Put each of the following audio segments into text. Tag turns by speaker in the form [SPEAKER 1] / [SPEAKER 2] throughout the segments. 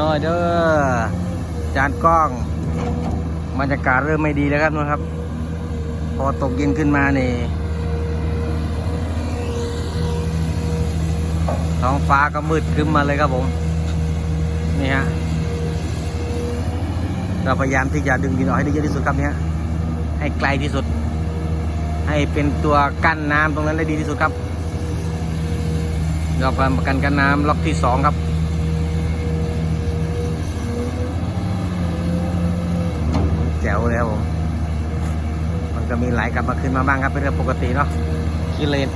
[SPEAKER 1] น่อยเด้อจานกล้องบรรยากาศเริ่มไม่ดีแล้วครับนู่นครับ พอตกเย็นขึ้นมานี่ท้องฟ้าก็มืดครึ้มมาเลยครับผม นี่ฮะเราพยายามที่จะดึงดินออกให้ได้เยอะที่สุดครับเนี่ยให้ไกลที่สุด ให้เป็นตัวกั้นน้ำตรงนั้นได้ดีที่สุดครับเราประกันกันน้ำล็อกที่สองครับ แจ๋วเลยครับผม็มีไหลกลับมาขึ้นมาบ้างครับเป็นเรื่องปกติเนาะคิเลน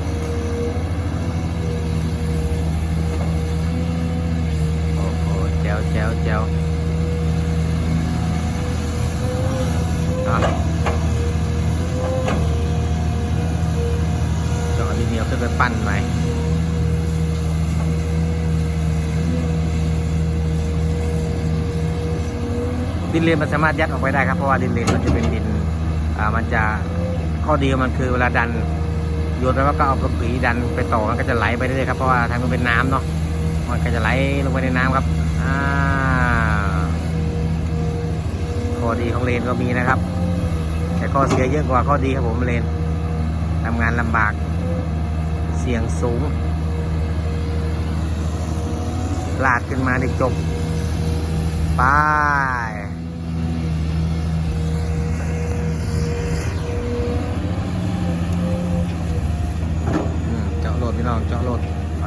[SPEAKER 1] โอ้โหแจ๋วแจ๋วแจ๋วอะต้องเอาดินเหนียวขึ้นไปปั้นใหม่ดินเลนมันสามารถยัดออกไปได้ครับเพราะว่าดินเลนมันจะเป็นดิน มันจะข้อดีของมันคือเวลาดันโยนไปว่าก็เอากระปีดันไปต่อมันก็จะไหลไปเรื่อยครับเพราะว่าทางมันเป็นน้ำเนาะมันก็จะไหลลงไปในน้ำครับอ่าข้อดีของเลนก็มีนะครับ แต่ข้อเสียเยอะกว่าข้อดีครับผมเลนทำงานลำบากเสี่ยงสูงลาดขึ้นมาในจบไป อืมเจาะ โหลดพี่น้องเจาะโหลดไป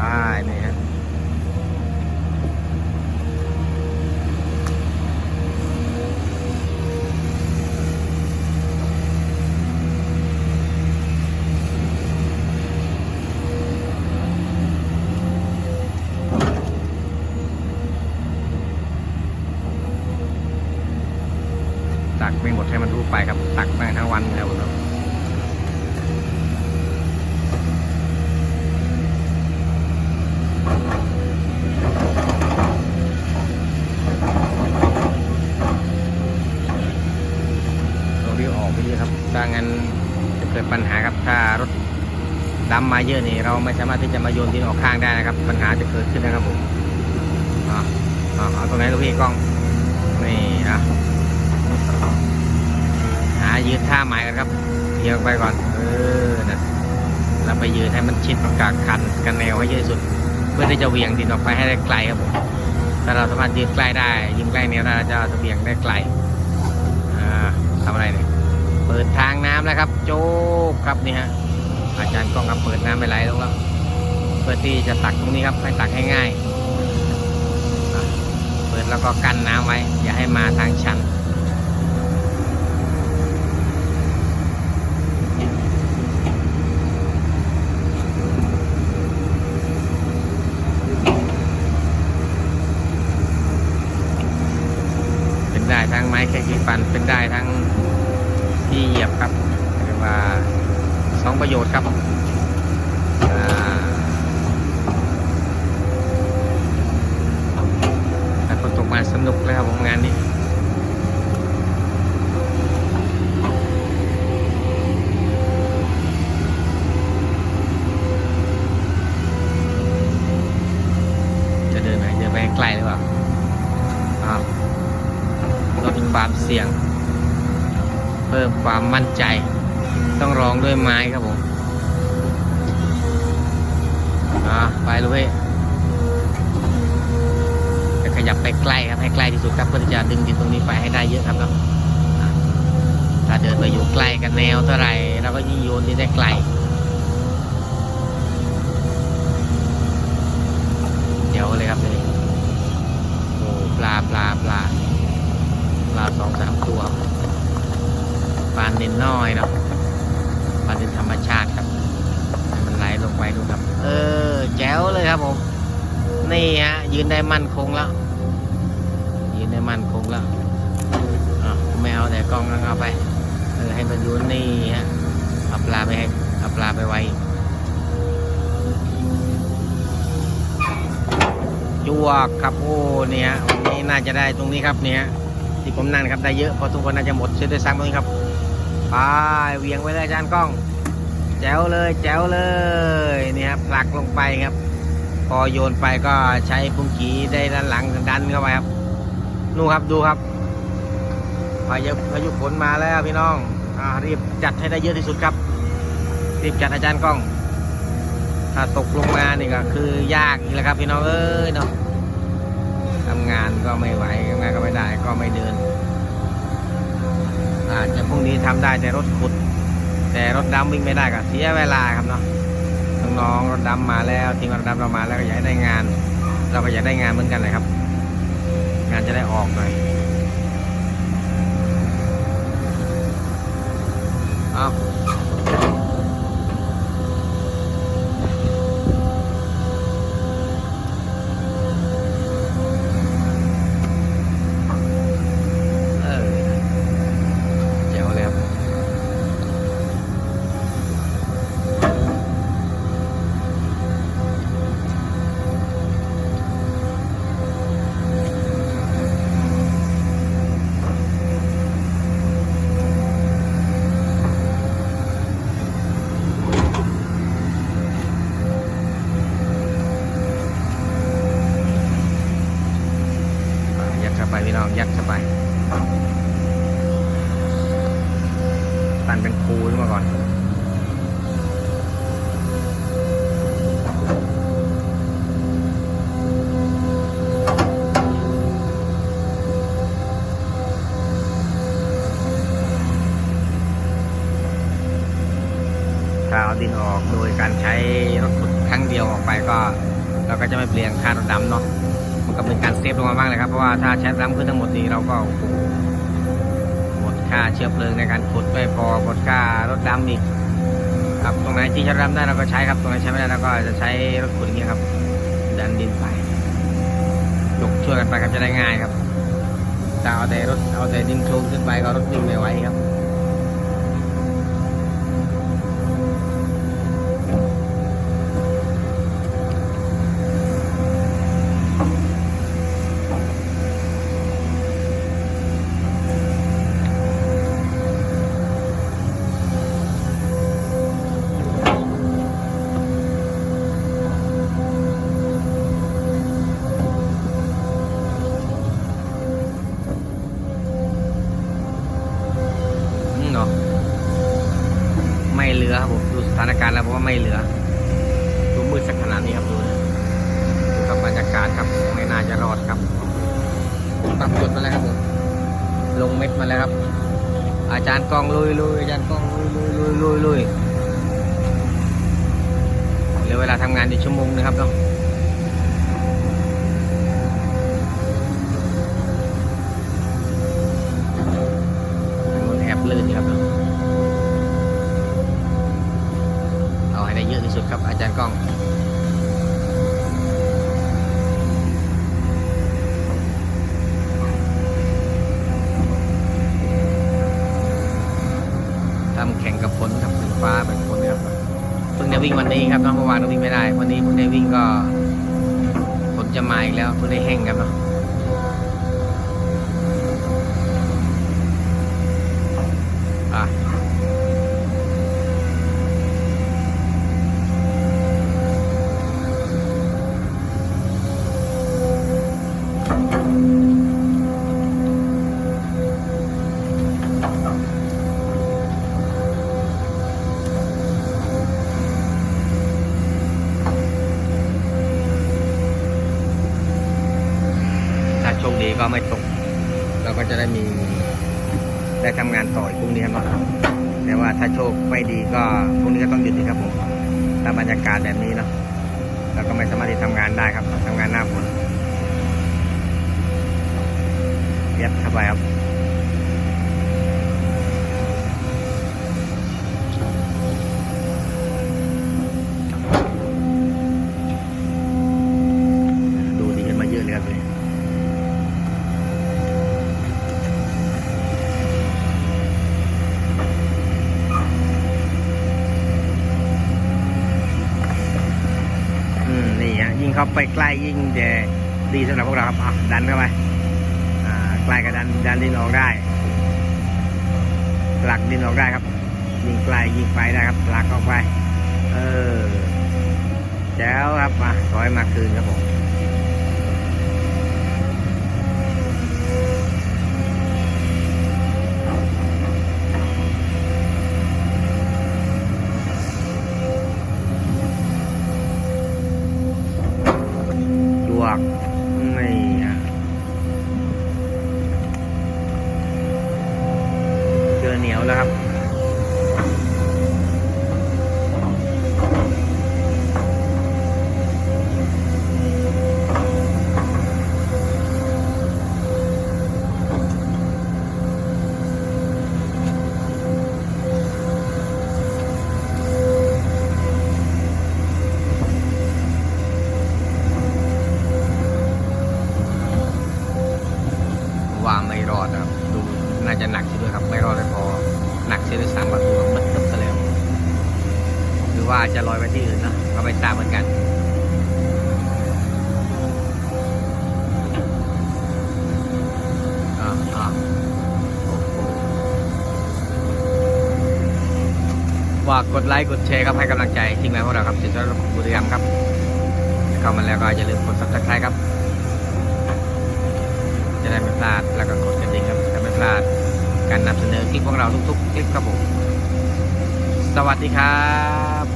[SPEAKER 1] นี่ฮะตักไม่หมดให้มันรู้ไปครับ ตักมาทั้งวันแล้วครับ เราเรียกออกไปเยอะครับ ถ้างั้นจะเกิดปัญหาครับ ถ้ารถดำ มาเยอะนี่เราไม่สามารถที่จะมาโยนดินออกข้างได้นะครับ ปัญหาจะเกิดขึ้นนะครับผมอ่าอ่าเอาตรงไหนลูกพี่กล้องนี่อะหายืนท่าไม้กันครับเอียไปก่อนเออนะแล้วไปยืนให้มันชิดกับคันกันแนวให้เยอะที่สุด เพื่อที่จะเวียงดินออกไปให้ได้ไกลครับผมถ้าเราสามารถยืนใกล้ได้ยืนใกล้แนวได้จะจะเวียงได้ไกลอ่าทำอะไรเนี่ยเปิดทางน้ำแล้วครับ โจ๊กครับนี่ฮะ อาจารย์กล้องครับเปิดน้ำไปไหลลงแล้วเพื่อที่จะตักตรงนี้ครับให้ตักให้ง่ายเปิดแล้วก็กั้นน้ำไว้ อย่าให้มาทางชันเป็นได้ทั้งไม้แค่ขีฟันเป็นได้ทั้งที่เหยียบครับเรียกว่า สองประโยชน์ครับอ่าถ้าฝนตกมาสนุกเลยครับผมงานนี้จะเดินไหนเดินไปใกล้หรือเปล่าลดความเสี่ยง เพิ่มความมั่นใจ ต้องรองด้วยไม้ครับผมอ่าไปเลยเว้ยจะขยับไปใกล้ครับให้ใกล้ที่สุดครับเพื่อที่จะดึงดินตรงนี้ไปให้ได้เยอะครับครับถ้าเดินไปอยู่ใกล้กันแนวเท่าไหร่เราก็ยิ่งโยนดินได้ไกลเดี๋ยวเลยครับเลยโอ้ปลาปลาปลา ปลาสองสามตัวปลาเน้นน้อยเนาะปลาเน้นธรรมชาติครับให้มันไหลลงไปดูครับ เออ แจ๋วเลยครับผม นี่ฮะ ยืนได้มั่นคงแล้ว ยืนได้มั่นคงแล้วอะไม่เอาแต่กล้องแล้วเอาไปเออให้มันอยูนนี่ฮะเอาปลาไปให้เอาปลาไปไว้จวกครับโอ้เนี่ยวันนี้น่าจะได้ตรงนี้ครับเนี่ยที่ผมนั่งครับได้เยอะเพราะทุกคนน่าจะหมดเชื่อด้วยซ้ำตรงนี้ครับไปเวียงไว้เลยอาจารย์กล้อง แจ๋วเลยแจ๋วเลยนี่ครับผลักลงไปครับ พอโยนไปก็ใช้พุงขีได้ด้านหลังดันเข้าไปครับนู่นครับดูครับพายุพายุฝนมาแล้วพี่น้องอรีบจัดให้ได้เยอะที่สุดครับรีบจัดอาจารย์กล้อง ถ้าตกลงมานี่ก็คือยากอีกแล้วครับ พี่น้องเอ้ยเนาะทำงานก็ไม่ไหวทำงานก็ไม่ได้ก็ไม่เดิน อาจจะพรุ่งนี้ทำได้แต่รถขุด แต่รถดำวิ่งไม่ได้ก็เสียเวลาครับเนาะ น้องๆรถดำมาแล้วทีมรถดำเรามาแล้วก็อยากได้งาน เราก็อยากได้งานเหมือนกันเลยครับ งานจะได้ออกหน่อยเอาว ถ้าใช้ซ้ำขึ้นทั้งหมดนี้เราก็โอ้โหหมดค่าเชื้อเพลิงในการขุดไม่พอหมดค่ารถดำอีกครับตรงไหนที่ใช้ดำได้เราก็ใช้ครับ ตรงไหนใช้ไม่ได้เราก็จะใช้รถขุดอย่างเงี้ยครับ ดันดินไปยกช่วยกันไปครับจะได้ง่ายครับแต่เอาแต่รถเอาแต่ดินโคลนขึ้นไปก็รถวิ่งไม่ไหวครับ เหลือครับผมดูสถานการณ์แล้วผมว่าไม่เหลือดูมืดสักขนาดนี้ครับดูนะดูกับบรรยากาศครับไม่น่าจะรอดครับตับจุดมาแล้วครับผมลงเม็ดมาแล้วครับ อาจารย์กองลุยลุยอาจารย์กองลุยลุยลุยลุยลุยเหลือเวลาทำงานอีกชั่วโมงนะครับเนาะถนนแอบลื่นอยู่ครับเนาะเอาให้ได้เยอะที่สุดครับอาจารย์กล้อง ทำแข่งกับฝนครับฝนฟ้าเป็นฝนครับเพิ่งได้วิ่งวันนี้ครับเนาะเมื่อวานเราวิ่งไม่ได้ วั นี่ก็ฝนจะมาอีกแล้วเพิ่งได้แห้งกันเนาะ ถ้ก็ไม่ตก เราก็จะได้มีได้ทำงานต่ออีกพรุ่งนี้ครับแต่ว่าถ้าโชคไม่ดีก็พรุ่งนี้ก็ต้องหยุดนะครับผมถ้าบรรยากาศแบบนี้เนาะเราก็ไม่สามารถที่ทำงานได้ครับทำงานหน้าฝนยัดเข้าไปครับ ไปใกล้ยิ่งจะดีสำหรับพวกเราครับอะดันเข้าไปอ่าใกล้กับดันดันดินออกได้หลักดินออกได้ครับยิงไกลยิงไปได้ครับหลักออกไป เออแจ้วครับมาถอยมาคืนครับผมาจะหนักทีเดียครับไม่รอดเลยพอหนักเสียด้วยซ้ำประตูมันตึบซะแล้วหรือว่าจะลอยไปที่อื่นเนะก็ไม่ทราบเหมือนกันอ่าอ่าฝากกดไลค์กดแชร์ครับให้กำลังใจทีมงานพวกเราครับสิทธิ์รับุรีรัมย์ครับเข้ามาแล้วก็อย่าลืมกด subscribe ครับ จะได้ไม่พลาดแล้วก็กดกระดิ่งครับจะไม่พลาด การนำเสนอคลิปของเราทุกๆคลิปครับผม สวัสดีครับ